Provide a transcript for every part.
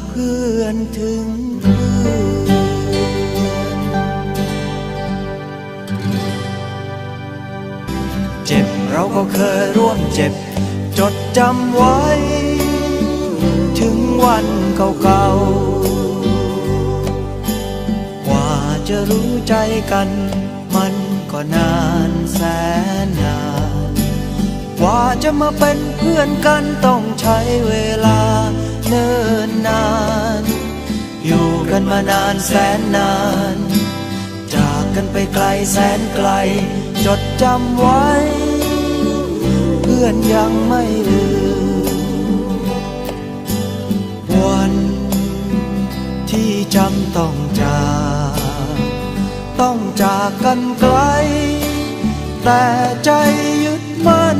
เพื่อนถึงเพื่อนเจ็บเราก็เคยร่วมเจ็บ จดจำไว้ ถึงวันเก่าๆ กว่าจะรู้ใจกัน มันก็นานแสนนาน กว่าจะมาเป็นเพื่อนกันต้องใช้เวลา เนิ่นนาน อยู่กันมานานแสนนาน จากกันไปไกลแสนไกล จดจำไว้ เพื่อนยังไม่ลืม วันที่จำต้องจากต้องจากกันไกล แต่ใจยึดมั่น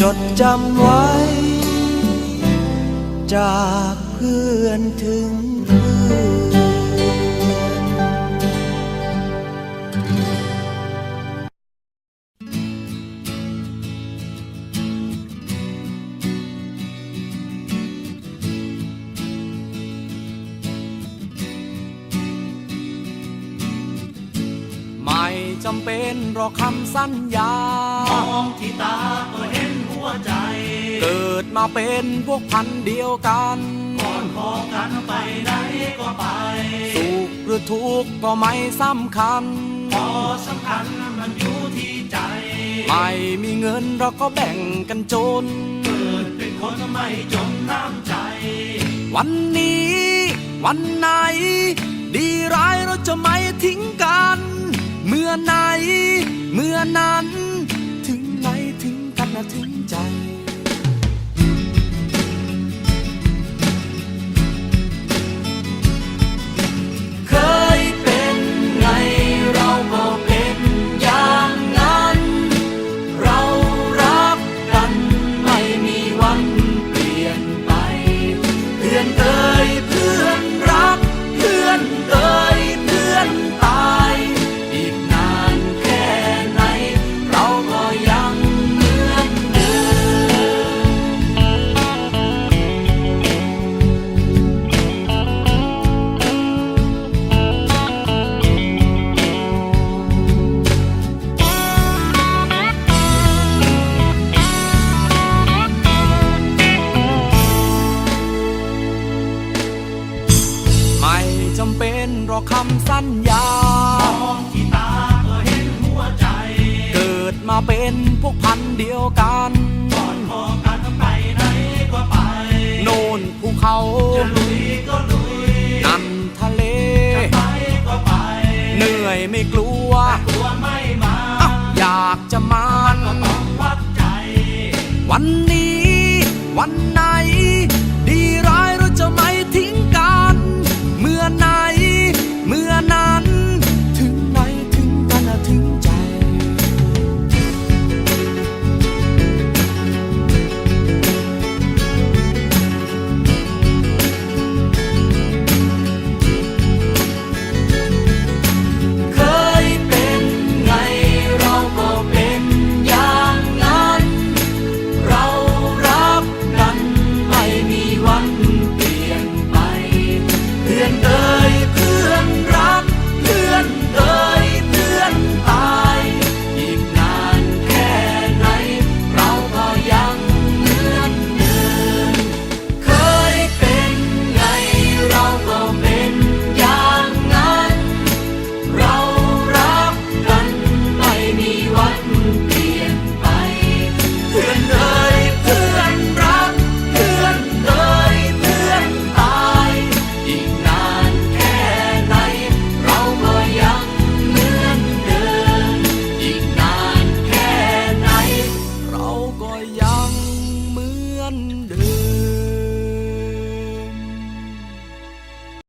จดจำไว้ จากเพื่อนถึงเพื่อนไม่จำเป็นรอคำสัญญามองที่ตาก็เห็น วใจ เกิดมาเป็นพวกพันธุ์เดียวกันก่อนพอกันไปไหนก็ไป สุขหรือทุกข์ก็ไม่สำคัญ พอสำคัญมันอยู่ที่ใจ ไม่มีเงินเราก็แบ่งกันจน เกิดเป็นคนไม่จนน้ำใจ วันนี้ วันไหน ดีร้ายเราจะไม่ทิ้งกัน เมื่อไหน เมื่อนั้นถึงไหนถึงกันนะ ถึงใจ ไม่จำเป็นหรอกคำสัญญา มองที่ตาก็เห็นหัวใจ เกิดมาเป็นพวกพันธุ์เดียวกันก่อนพอกันไปไหนก็ไป โน่นภูเขาจะลุยก็ลุย นั่นทะเลไปก็ไป เหนื่อยไม่กลัวตัวไม่มาอะอยากจะมันก็ต้องวัดใจ วันนี้วันไหน